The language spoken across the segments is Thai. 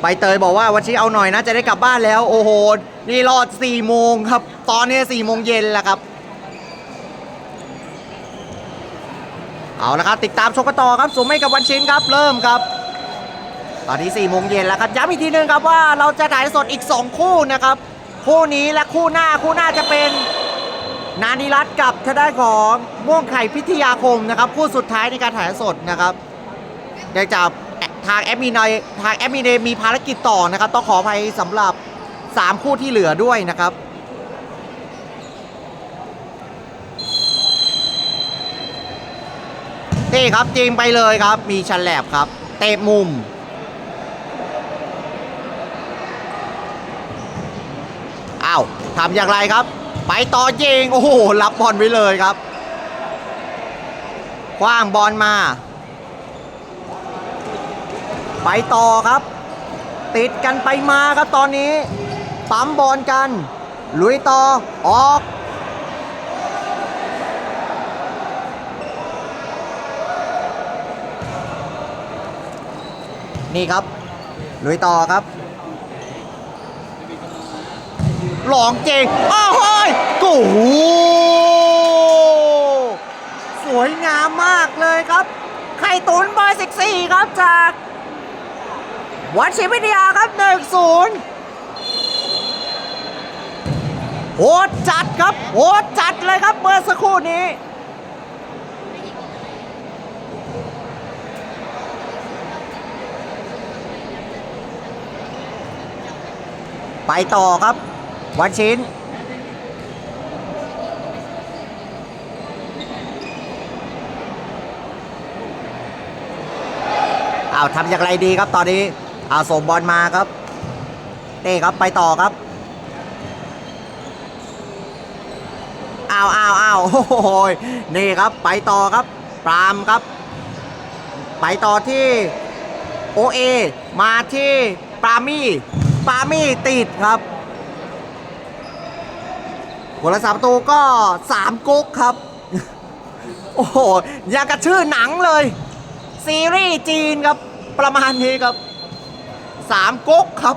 ใบเตยบอกว่าวันนี้เอาหน่อยนะจะได้กลับบ้านแล้ว โอ้โห นี่รอด4โมงครับ ตอนนี้4โมงเย็นแล้วครับ เอาละครับ ติดตามชมกันต่อครับสมไม่กับวันชินครับ เริ่มครับ ตอนนี้4โมงเย็นแล้วครับย้ำอีกทีนึงครับว่าเราจะถ่ายสดอีก 2 คู่นะครับ คู่นี้และคู่หน้าคู่หน้าจะเป็นนานิรัตกับทางด้านของม่วงไข่พิทยาคมนะครับ คู่สุดท้ายในการถ่ายสดนะครับเนื่องจาก ทางแอดมินในทางแอดมินเดมีภารกิจต่อนะครับต้องขออภัยสำหรับ 3 คู่ที่เหลือด้วยนะครับ นี่ครับจริงไปเลยครับ มีชันแหลบครับ เตะมุมอ้าวทำอย่างไรครับ ไปต่อยิงโอ้โห รับบอลไว้เลยครับคว้างบอลมา ไปต่อครับ ติดกันไปมาครับตอนนี้ ปั๊มบอลกัน ลุยต่อ ออก นี่ครับ ลุยต่อครับหลองเจงอ้าวเฮ้ยกูโหสวยงามมากเลยครับ ไข่ตุนบอร์14ครับจาก วัดชิวิทยาครับ1 0โหดจัดครับโหดจัดเลยครับเมื่อสักครู่นี้ ไปต่อครับ วันชินเอ้าทำอย่างไรดีครับตอนนี้ อาส่งบอลมาครับ เต้ครับไปต่อครับอ้าวอ้าวอ้าวโอ้โหนี่ครับไปต่อครับ ปรามครับ ไปต่อที่โอเอมาที่ปามี่ปามี่ติดครับผลสามประตูก็สามกุ๊กครับ โอ้โหอยางกับชื่อหนังเลย ซีรีส์จีนครับ ประมาณนี้ครับ สามก๊กครับ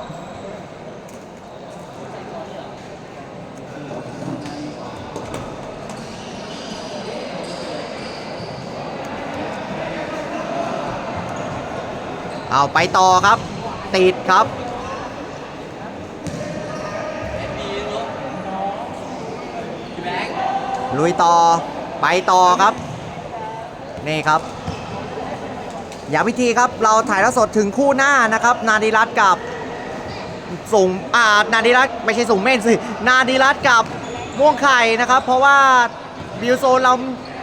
เอาไปต่อครับ ติดครับลุยต่อไปต่อครับ นี่ครับ อย่าวิธีครับ เราถ่ายทอดสดถึงคู่หน้านะครับ นาดิรัตกับส่งอ่านาดิรัตไม่ใช่ส่งเม่นสิ นาดิรัตกับม่วงไข่นะครับ เพราะว่าบิวโซนเรา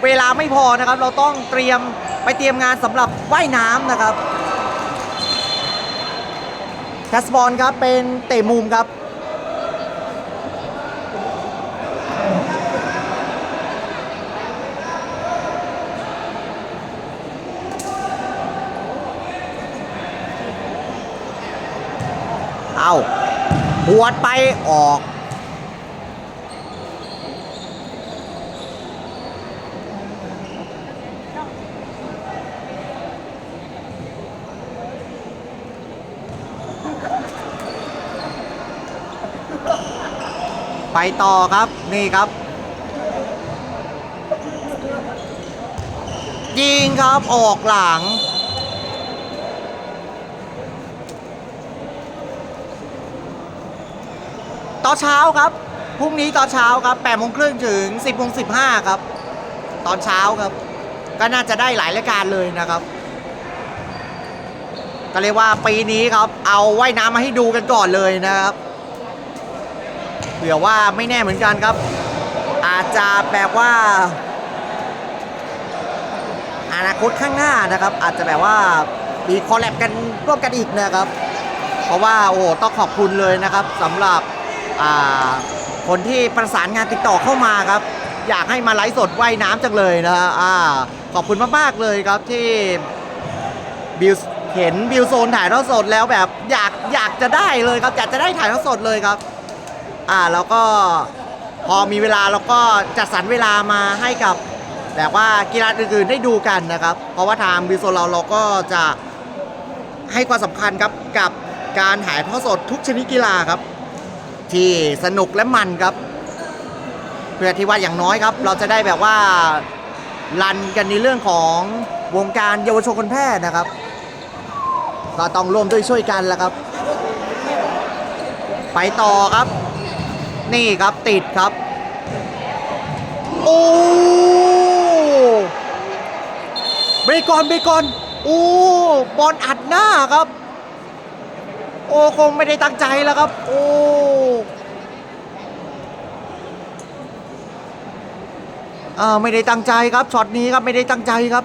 เวลาไม่พอนะครับ เราต้องเตรียมไปเตรียมงานสำหรับว่ายน้ำนะครับแคสบอลครับเป็นเตะมุมครับ เอา หวดไปออก ไปต่อครับ นี่ครับ ยิงครับออกหลัง ตอนเช้าครับ พรุ่งนี้ตอนเช้าครับ8โมงครึ่งถึง10โมง15ครับ ตอนเช้าครับ ก็น่าจะได้หลายรายการเลยนะครับ ก็เรียกว่าปีนี้ครับ เอาว่ายน้ำมาให้ดูกันก่อนเลยนะครับ เผื่อว่าไม่แน่เหมือนกันครับ อาจจะแบบว่า อนาคตข้างหน้านะครับ อาจจะแบบว่ามีคอลแลบกันร่วมกันอีกนะครับ เพราะว่าโอ้ต้องขอบคุณเลยนะครับสำหรับ คนที่ประสานงานติดต่อเข้ามาครับ อยากให้มาไลฟ์สดว่ายน้ำจังเลยนะฮะขอบคุณมากๆเลยครับที่บิวเห็นบิวโซนถ่ายทอดสดแล้วแบบอยากอยากจะได้เลยครับอยากจะได้ถ่ายทอดสดเลยครับ อ่าแล้วก็พอมีเวลาเราก็จัดสรรเวลามาให้กับแบบว่ากีฬาอื่นๆได้ดูกันนะครับ เพราะว่าทางบิวโซนเราเราก็จะให้ความสำคัญครับกับการถ่ายทอดสดทุกชนิดกีฬาครับ ที่สนุกและมันครับ เพื่อที่ว่าอย่างน้อยครับ เราจะได้แบบว่ารันกันในเรื่องของวงการเยาวชนคนแพทย์นะครับ ก็ต้องร่วมด้วยช่วยกันแล้วครับ ไปต่อครับ นี่ครับติดครับ โอ้เบรกอนเบรกอนโอ้บอลอัดหน้าครับ โอ้คงไม่ได้ตั้งใจแล้วครับ โอ้อ่าไม่ได้ตั้งใจครับช็อตนี้ครับไม่ได้ตั้งใจครับ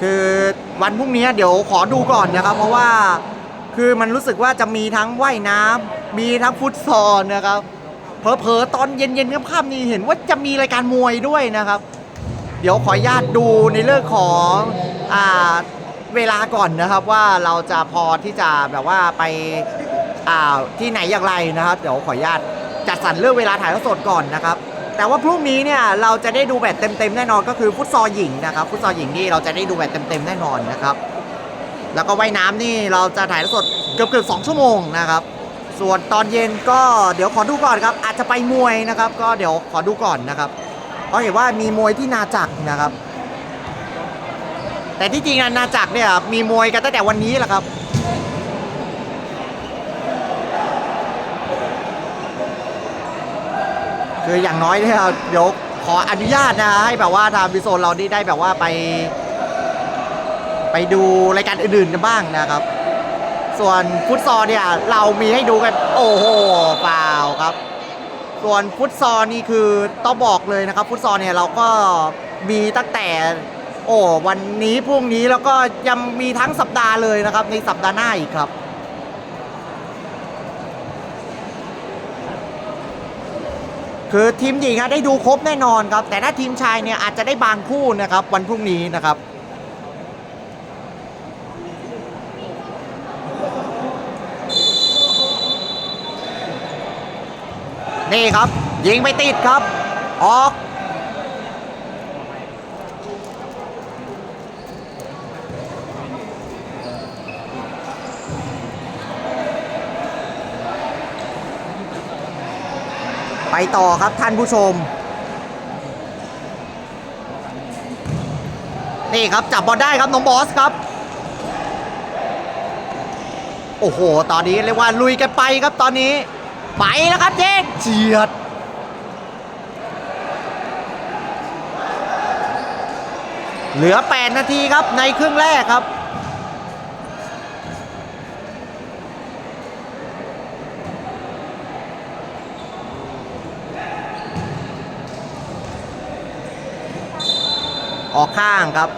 คือวันพรุ่งนี้เดี๋ยวขอดูก่อนนะครับ เพราะว่า คือมันรู้สึกว่าจะมีทั้งว่ายน้ำมีทั้งฟุตซอลนะครับเผลอๆตอนเย็นๆค่ำๆนี่เห็นว่าจะมีรายการมวยด้วยนะครับ เดี๋ยวขออนุญาตดูในเรื่องของอ่าเวลาก่อนนะครับว่าเราจะพอที่จะแบบว่าไปอ่าที่ไหนอย่างไรนะครับ เดี๋ยวขออนุญาตจัดสรรเรื่องเวลาถ่ายทอดสดก่อนนะครับ แต่ว่าพรุ่งนี้เนี่ยเราจะได้ดูแบบเต็มๆแน่นอนก็คือฟุตซอลหญิงนะครับฟุตซอลหญิงนี่เราจะได้ดูแบบเต็มๆแน่นอนนะครับ แล้วก็ว่ายน้ำนี่เราจะถ่ายสดเกือบเกือบสองชั่วโมงนะครับ ส่วนตอนเย็นก็เดี๋ยวขอดูก่อนครับ อาจจะไปมวยนะครับ ก็เดี๋ยวขอดูก่อนนะครับเพราะเห็นว่ามีมวยที่นาจักนะครับ แต่ที่จริงอะนาจักเนี่ยมีมวยกันตั้งแต่วันนี้แหละครับคืออย่างน้อยเนี่ยเดี๋ยวขออนุญาตนะให้แบบว่าทางบิโซนเราได้ได้แบบว่าไป ไปดูรายการอื่นๆกันบ้างนะครับ ส่วนฟุตซอลเนี่ยเรามีให้ดูกัน โอ้โหเปล่าครับ ส่วนฟุตซอลนี่คือต้องบอกเลยนะครับฟุตซอลเนี่ยเราก็มีตั้งแต่ โอ้วันนี้พรุ่งนี้แล้วก็ยังมีทั้งสัปดาห์เลยนะครับ ในสัปดาห์หน้าอีกครับคือทีมหญิงได้ดูครบแน่นอนครับ แต่ถ้าทีมชายเนี่ยอาจจะได้บางคู่นะครับวันพรุ่งนี้นะครับ นี่ครับ ยิงไปติดครับ ออก ไปต่อครับท่านผู้ชม นี่ครับจับบอลได้ครับ น้องบอสครับโอ้โห ตอนนี้เรียกว่าลุยกันไปครับตอนนี้ ไปแล้วครับเจ๊เจียดเหลือ 8 นาทีครับในครึ่งแรกครับ ออกข้างครับ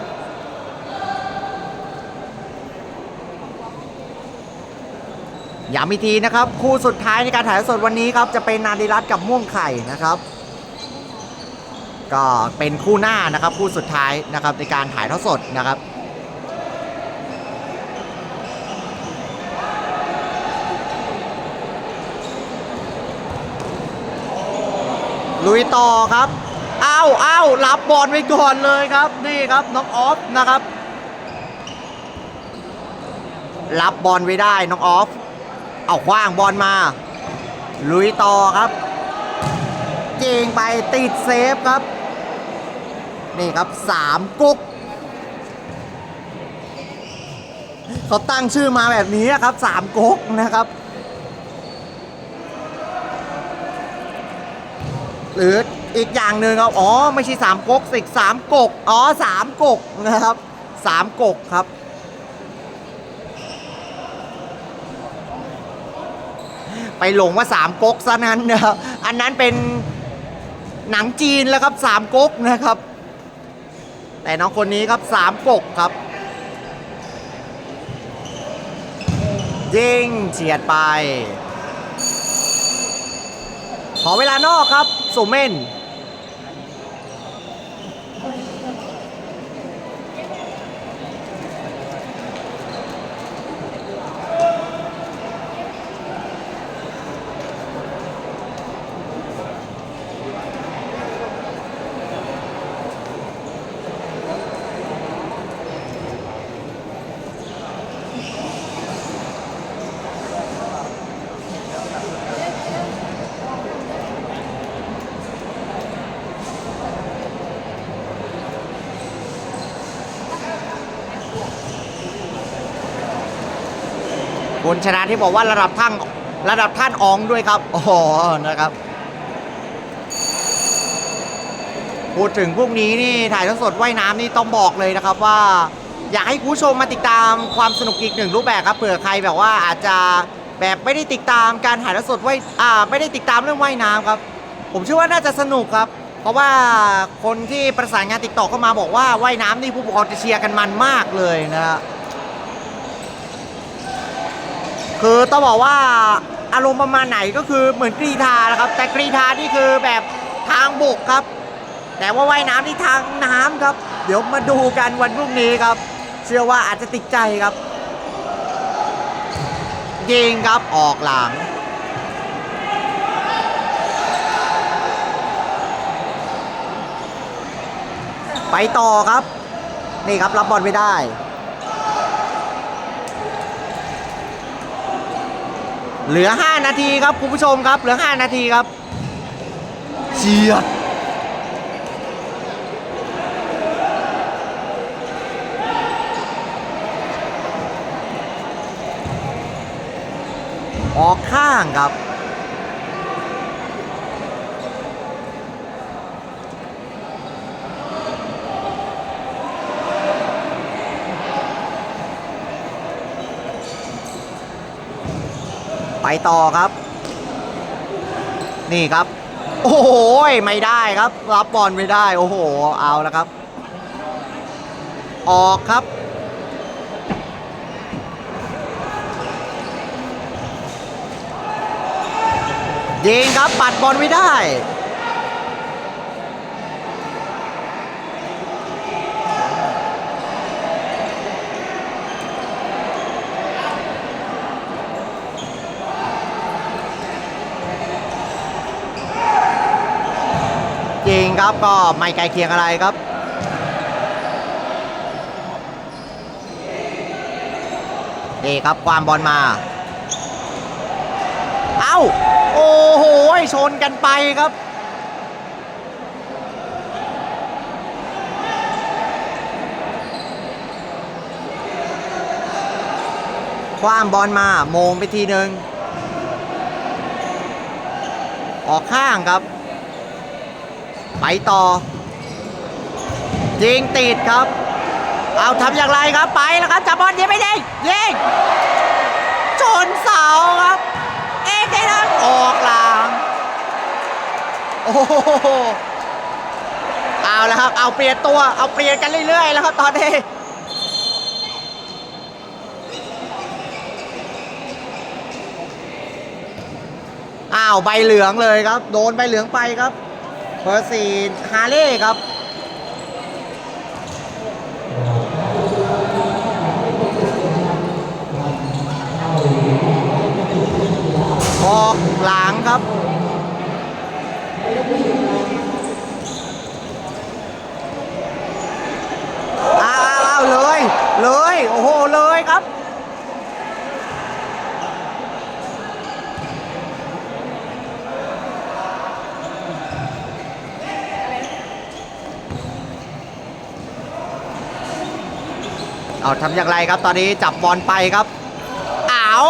ย้ำอีกทีนะครับ คู่สุดท้ายในการถ่ายทอดสดวันนี้ครับจะเป็นนาดิรัตกับม่วงไข่นะครับ ก็เป็นคู่หน้านะครับ คู่สุดท้ายนะครับในการถ่ายทอดสดนะครับลุยต่อครับอ้าวอ้าวรับบอลไปก่อนเลยครับนี่ครับน้องออฟนะครับ รับบอลไว้ได้น้องออฟ เอาคว้างบอลมา ลุยต่อครับจิงไปติดเซฟครับ นี่ครับสามกุ๊กเขาตั้งชื่อมาแบบนี้ครับสามก๊กนะครับ หรืออีกอย่างหนึ่งครับ อ๋อ ไม่ใช่สามก๊กสิสามกก อ๋อสามกกนะครับสามกกครับ ไปหลงว่าสามก๊กซะนั้นนะครับอันนั้นเป็นหนังจีนแล้วครับสามก๊กนะครับ แต่น้องคนนี้ครับสามกกครับยิงเฉียดไป ขอเวลานอกครับสุเมน คุณชนะที่บอกว่าระดับท่านระดับท่านอองด้วยครับอ๋อนะครับ พูดถึงพวกนี้นี่ถ่ายทอดสดว่ายน้ำนี่ต้องบอกเลยนะครับว่า อยากให้คุณผู้ชมมาติดตามความสนุกอีกหนึ่งรูปแบบครับเผื่อใครแบบว่าอาจจะแบบไม่ได้ติดตามการถ่ายทอดสดว่ายอ่าไม่ได้ติดตามเรื่องว่ายน้ำครับ ผมเชื่อว่าน่าจะสนุกครับ เพราะว่าคนที่ประสานงานติดต่อเข้ามาบอกว่าว่ายน้ำนี่ผู้ปกครองจะเชียร์กันมันมากเลยนะฮะ คือต้องบอกว่าอารมณ์ประมาณไหนก็คือเหมือนกรีธานะครับ แต่กรีธานี่คือแบบทางบกครับ แต่ว่าว่ายน้ำที่ทางน้ำครับ เดี๋ยวมาดูกันวันพรุ่งนี้ครับ เชื่อว่าอาจจะติดใจครับ ยิงครับออกหลังไปต่อครับ นี่ครับ รับบอลไม่ได้ เหลือ 5 นาทีครับคุณผู้ชมครับ เหลือ 5 นาทีครับเชียดออกข้างครับ ไปต่อครับ นี่ครับ โอ้โหไม่ได้ครับ รับบอลไม่ได้ โอ้โห เอาแล้วครับ ออกครับ ยิงครับปัดบอลไม่ได้ ครับก็ไม่ไกลเคียงอะไรครับนี่ครับความบอลมา เอ้า โอ้โหชนกันไปครับ ความบอลมาโมงไปทีหนึ่งออกข้างครับ ต่อยิงติดครับ เอาทำอย่างไรครับไปแล้วครับจับบอลยิงไม่ได้ยิงชนเสาครับ เอกไอ้นันออกหลังโอ้โหเอาแล้วครับ เอาเปลี่ยนตัวเอาเปลี่ยนกันเรื่อยๆแล้วครับตอนนี้อ้าวใบเหลืองเลยครับ โดนใบเหลืองไปครับ บอร์สี่ฮาเล่ครับ ออกหลังครับ อ้าวเลย เลย โอ้โห เลยครับ เอาทำอย่างไรครับตอนนี้จับบอลไปครับเอา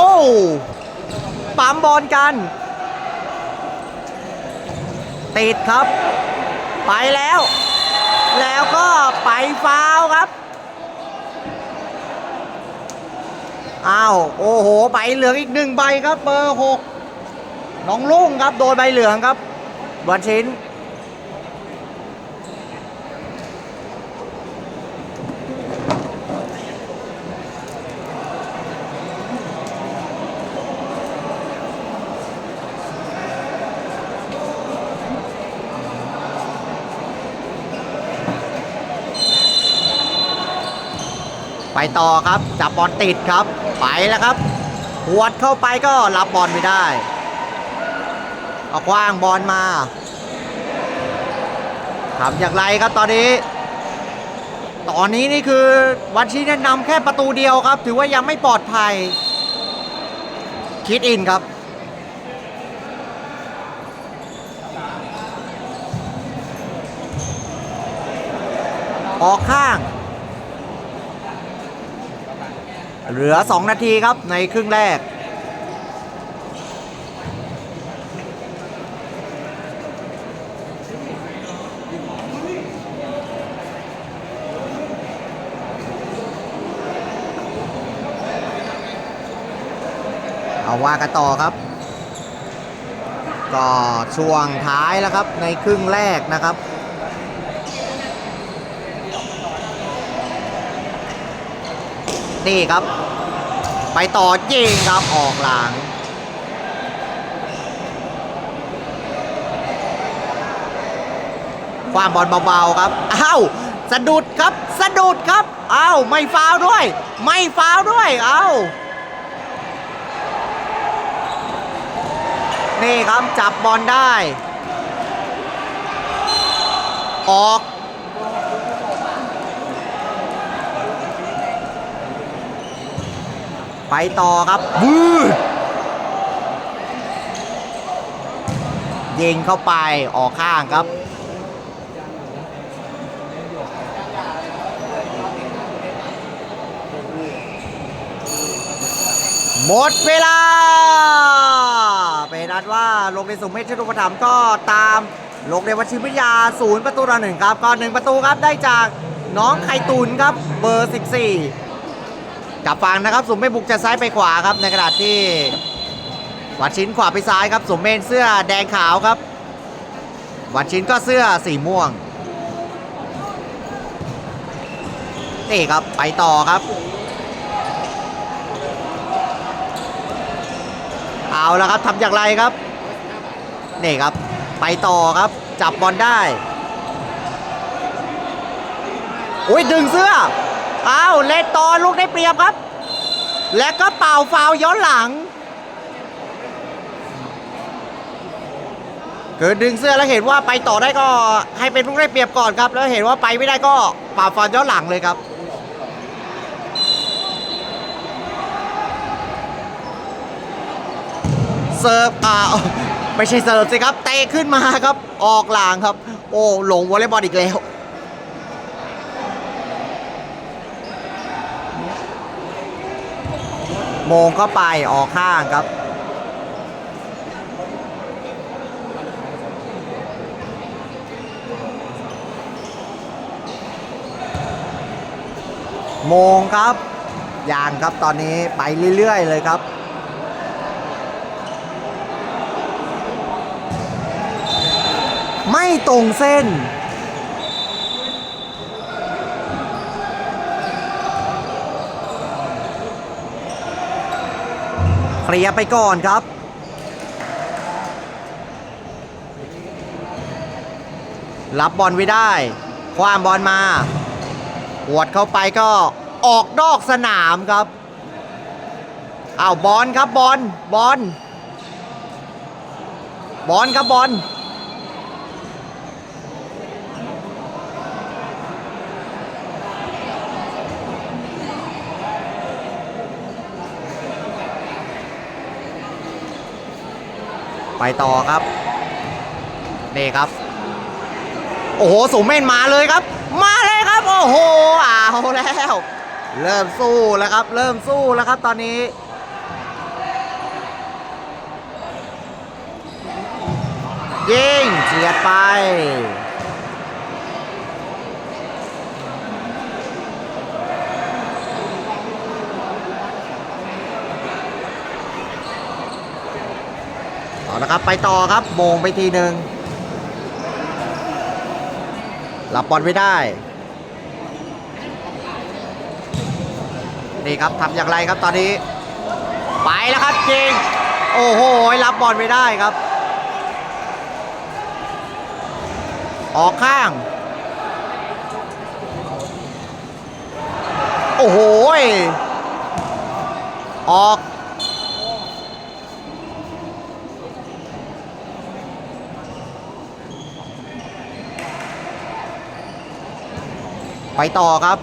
ปั๊มบอลกัน ติดครับ ไปแล้ว แล้วก็ไปฟาวครับอ้าวโอ้โหใบเหลืองอีกหนึ่งใบครับเบอร์หกน้องลุงครับโดนใบเหลืองครับวันชิ้น ต่อครับ จับบอลติดครับ ไปแล้วครับหวดเข้าไปก็รับบอลไม่ได้เอาคว้างบอลมาทำอย่างไรครับตอนนี้ ตอนนี้นี่คือวันชีแนะนำแค่ประตูเดียวครับ ถือว่ายังไม่ปลอดภัย คิดอินครับออกข้าง เหลือ 2 นาทีครับในครึ่งแรก เอาว่ากันต่อครับ ก็ช่วงท้ายแล้วครับในครึ่งแรกนะครับนี่ครับ ไปต่อยิงครับออกหลัง ความบอลเบาๆครับ อ้าวสะดุดครับสะดุดครับ อ้าวไม่ฟาวด้วย ไม่ฟาวด้วยอ้าวนี่ครับจับบอลได้ ออก ไปต่อครับวืดยิงเข้าไปออกข้างครับ หมดเวลา เป็นนัดว่าโรงเรียนสุมเมธชลุปถัมภ์ก็ตามโรงเรียนวชิรวิทยาศูนย์ประตูต่อหนึ่งครับก็หนึ่งประตูครับได้จากน้องไข่ตุนครับเบอร์ 14 กับฟังนะครับ สมเมธบุกจากซ้ายไปขวาครับ ในขณะที่วัดชิ้นขวาไปซ้ายครับ สมเมธเสื้อแดงขาวครับ วัดชิ้นก็เสื้อสีม่วงนี่ครับไปต่อครับ เอาแล้วครับทำอย่างไรครับนี่ครับ ไปต่อครับ จับบอลได้โอ้ยดึงเสื้อ เลนต่อลูกได้เปรียบครับ และก็เป่าฟาวย้อนหลังคือดึงเสื้อแล้วเห็นว่าไปต่อได้ก็ให้เป็นลูกได้เปรียบก่อนครับ แล้วเห็นว่าไปไม่ได้ก็เป่าฟาวย้อนหลังเลยครับเสิร์ฟอ่าไม่ใช่เสิร์ฟสิครับเตะขึ้นมาครับ ออกหลังครับ โอ้หลงวอลเลย์บอลอีกแล้ว โมงเข้าไปออกข้างครับ โมงครับยางครับตอนนี้ไปเรื่อยๆเลยครับไม่ตรงเส้น เคลียร์ไปก่อนครับ รับบอลไว้ได้ ความบอลมาหวดเข้าไปก็ออกนอกสนามครับอ้าวบอลครับบอลบอลบอลครับบอล ไปต่อครับ นี่ครับ โอ้โหสูงเมนมาเลยครับ มาเลยครับ โอ้โหเอาแล้ว เริ่มสู้แล้วครับ เริ่มสู้แล้วครับตอนนี้ยิงเฉียดไป ต่อนะครับ ไปต่อครับโมงไปทีหนึ่งรับบอลไม่ได้ นี่ครับทำอย่างไรครับตอนนี้ ไปแล้วครับจริง โอ้โหรับบอลไม่ได้ครับ ออกข้าง โอ้โหออก ไปต่อครับ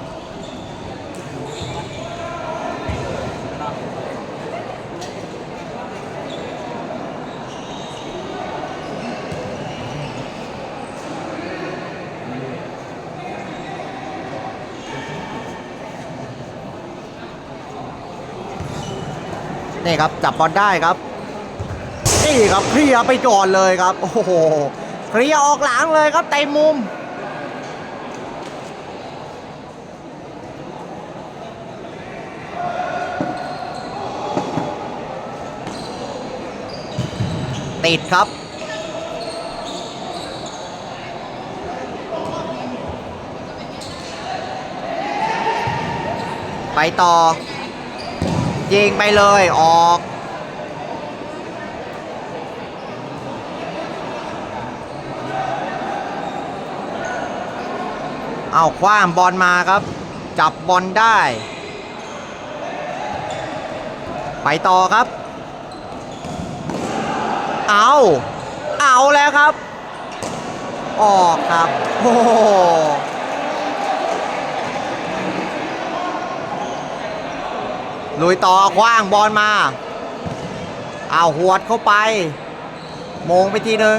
นี่ครับ จับบอลได้ครับ นี่ครับเคลียร์ไปก่อนเลยครับ โอ้โหเคลียร์ออกหลังเลยครับเต็มมุม ติดครับไปต่อ ยิงไปเลยออก เอาคว้างบอลมาครับ จับบอลได้ ไปต่อครับ เอาเอาแล้วครับ ออกครับ โอ้โหลุยต่อคว้างบอลมา เอาหวดเข้าไป มงไปทีหนึ่ง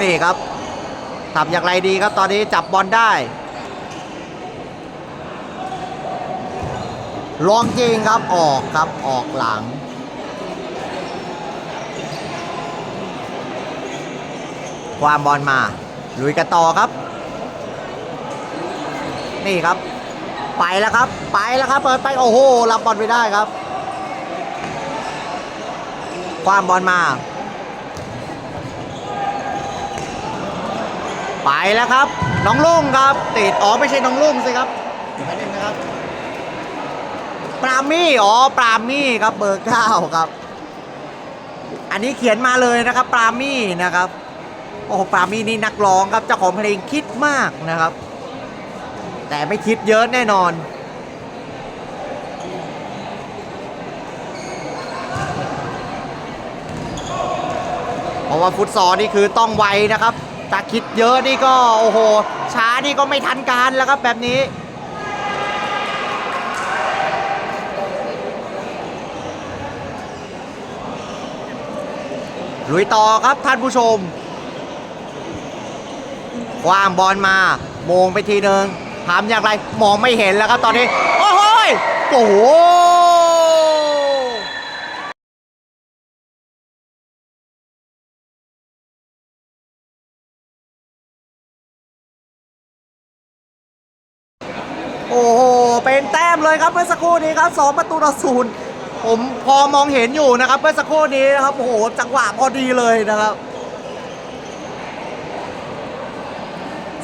นี่ครับทำอย่างไรดีครับตอนนี้จับบอลได้ ลองจริงครับออกครับออกหลัง ความบอลมา ลุยกันต่อครับ นี่ครับ ไปแล้วครับ ไปแล้วครับ เปิดไปโอ้โหรับบอลไม่ได้ครับ ความบอลมา ไปแล้วครับ น้องลุงครับติดอ๋อไม่ใช่น้องลุงสิครับเดี๋ยวแป๊บนึงนะครับปรามี่อ๋อปรามี่ครับเบอร์เก้าครับ อันนี้เขียนมาเลยนะครับปรามี่นะครับ โอ้โหปามี่นี่นักร้องครับเจ้าของเพลงคิดมากนะครับ แต่ไม่คิดเยอะแน่นอน เพราะว่าฟุตซอลนี่คือต้องไวนะครับถ้าคิดเยอะนี่ก็โอ้โห ช้านี่ก็ไม่ทันการแล้วครับแบบนี้ลุยต่อครับท่านผู้ชม คว้างบอลมาโมงไปทีหนึ่งทำอย่างไรมองไม่เห็นแล้วครับตอนนี้ โอ้โหยโอ้โหโอ้โห เป็นแต้มเลยครับเมื่อสักครู่นี้ครับสองประตูต่อศูนย์ผมพอมองเห็นอยู่นะครับเมื่อสักครู่นี้นะครับโอ้โหจังหวะพอดีเลยนะครับ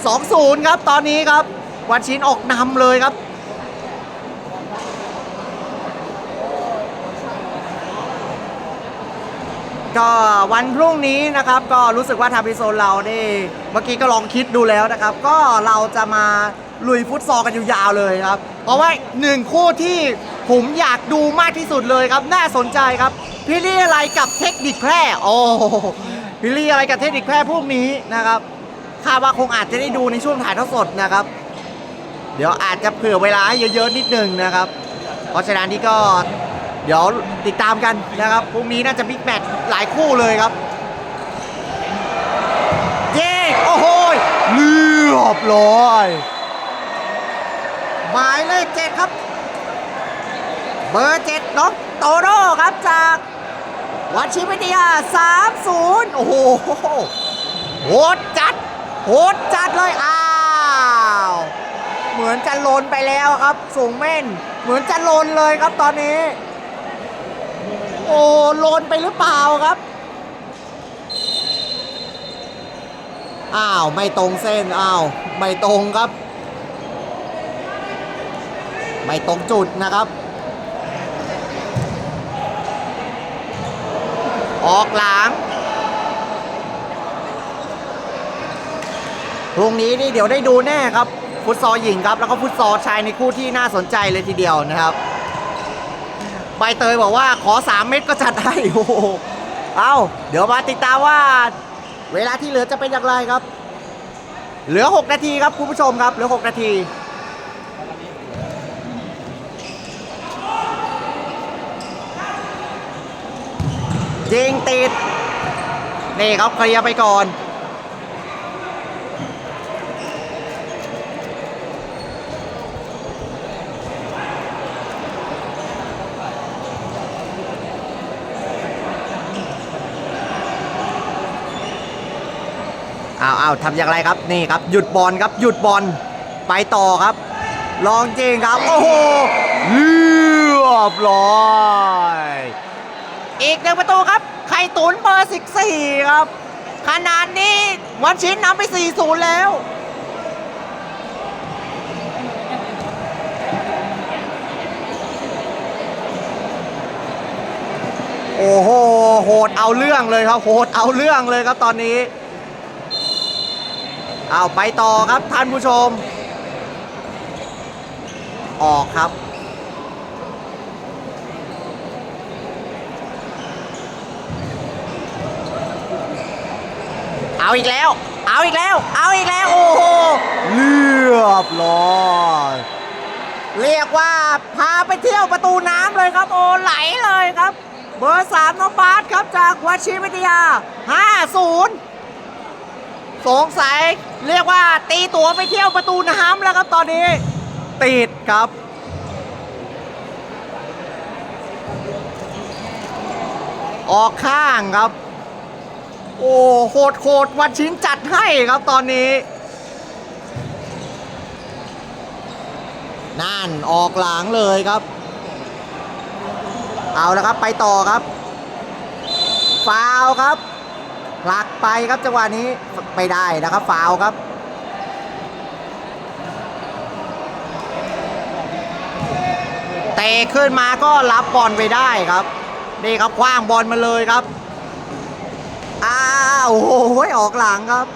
2-0 ครับตอนนี้ครับ วันชินออกนำเลยครับ ก็วันพรุ่งนี้นะครับ ก็รู้สึกว่าทาพิโซนเรานี่เมื่อกี้ก็ลองคิดดูแล้วนะครับ ก็เราจะมาลุยฟุตซอลกันยาวๆเลยครับ เพราะว่าหนึ่งคู่ที่ผมอยากดูมากที่สุดเลยครับ น่าสนใจครับพิลี่อะไรกับเทคนิคแพร่โอ้พิลี่อะไรกับเทคนิคแพร่พวกนี้นะครับ คาดว่าคงอาจจะได้ดูในช่วงถ่ายทอดสดนะครับ เดี๋ยวอาจจะเผื่อเวลาเยอะๆนิดนึงนะครับ เพราะฉะนั้นนี่ก็เดี๋ยวติดตามกันนะครับพรุ่งนี้น่าจะบิ๊กแมตช์หลายคู่เลยครับเย้โอ้โหเรียบร้อยหมายเลขเจ็ดครับ เบอร์เจ็ดน้องโตโร่ครับจากวัชิวิทยา 3-0 โอ้โหโหดจัด โหดจัดเลยอ้าว เหมือนจะลนไปแล้วครับสูงเม่น เหมือนจะลนเลยครับตอนนี้ โอ้ลนไปหรือเปล่าครับ อ้าว ไม่ตรงเส้น อ้าว ไม่ตรงครับ ไม่ตรงจุดนะครับ ออกหลัง รุ่งนี้นี่เดี๋ยวได้ดูแน่ครับ ฟุตซอลหญิงครับ แล้วก็ฟุตซอลชายในคู่ที่น่าสนใจเลยทีเดียวนะครับ ใบเตยบอกว่าขอ 3 เม็ดก็จัดให้โอ้โหเอาเดี๋ยวมาติดตามว่า เวลาที่เหลือจะเป็นอย่างไรครับ เหลือ 6 นาทีครับคุณผู้ชมครับ เหลือ 6 นาทียิงติด นี่ครับเคลียร์ไปก่อน อ้าวอ้าวทำอย่างไรครับนี่ครับ หยุดบอลครับหยุดบอลไปต่อครับ ลองจริงครับ โอ้โหเรียบร้อยอีกหนึ่งประตูครับไข่ตุนเบอร์ 14 ครับ ขนาดนี้วันชิ้นนำไป 4-0 แล้ว โอ้โห โหดเอาเรื่องเลยครับ โหดเอาเรื่องเลยครับตอนนี้ เอาไปต่อครับท่านผู้ชม ออกครับ เอาอีกแล้ว เอาอีกแล้ว เอาอีกแล้ว โอ้โห เรียบร้อยเรียกว่าพาไปเที่ยวประตูน้ำเลยครับ โอ้ไหลเลยครับ เบอร์สามน้องบาสครับจากวัชิวิทยา 5-0 สงสัยเรียกว่าตีตัวไปเที่ยวประตูน้ำแล้วครับตอนนี้ ติดครับ ออกข้างครับ โอ้โหดโหดวันชิ้นจัดให้ครับตอนนี้ นั่นออกหลังเลยครับ เอาแล้วครับไปต่อครับ ฟาวครับ ไปครับจังหวะนี้ไม่ได้นะครับฟาวครับเตะขึ้นมาก็รับบอลไปได้ครับนี่ครับคว้างบอลมาเลยครับอ้าวโอ้โหออกหลังครับ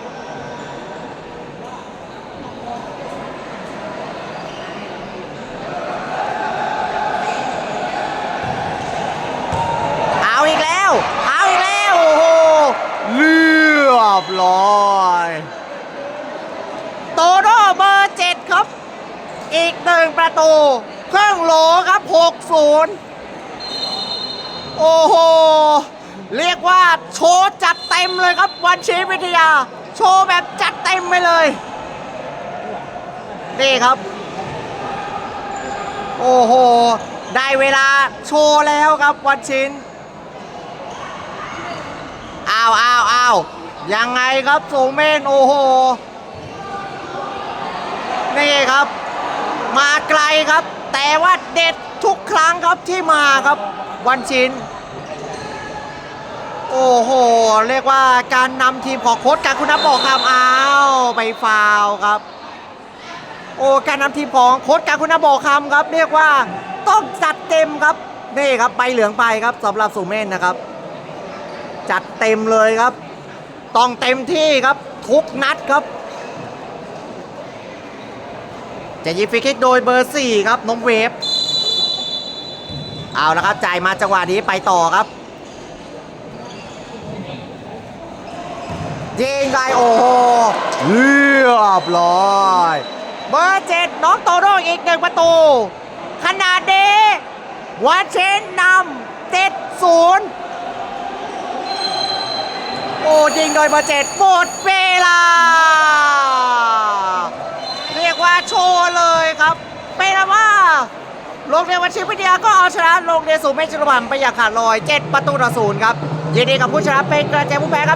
เอาอีกแล้ว เอาอีกแล้ว โอ้โห เรียบร้อย โตโน่เบอร์เจ็ดครับ อีกหนึ่ง ประตู เครื่องโหลครับ 6-0 โอ้โห เรียกว่าโชว์จัดเต็มเลยครับวันชีวิทยา โชว์แบบจัดเต็มไปเลย นี่ครับ โอ้โห ได้เวลาโชว์แล้วครับวันชินอ้าวอ้าวอ้าวยังไงครับสูงเมนโอ้โหนี่ครับ มาไกลครับ แต่ว่าเด็ดทุกครั้งครับที่มาครับ วันชิน โอ้โห เรียกว่าการนำทีมของโค้ชการคุณนับบอกครับอ้าวไปฟาวครับ โอ้การนำทีมของโค้ชการคุณนับอกคำครับ เรียกว่าต้องจัดเต็มครับนี่ครับใบเหลืองไปครับสำหรับสุเมนนะครับ จัดเต็มเลยครับ ต้องเต็มที่ครับ ทุกนัดครับ จะยิงฟรีคิกโดยเบอร์4ครับน้องเวฟเอาละครับจ่ายมาจังหวะนี้ไปต่อครับยิงไงโอ้โหเรียบร้อยเบอร์เจ็ดน้องโตโร่อีกหนึ่งประตูขนาดนี้วัชเชนนำเจ็ดศูนย์โอ้ยิงโดยเบอร์เจ็ดหมดเวลา ว่าโชว์เลยครับเป็นว่าโรงเรียนวัชิวิทยาก็เอาชนะโรงเรียนสูงเมฆจุลบันไปอย่างขาดลอย 7 ประตูต่อศูนย์ครับยินดีกับผู้ชนะเป็นกระเจายผู้แพ้ครับ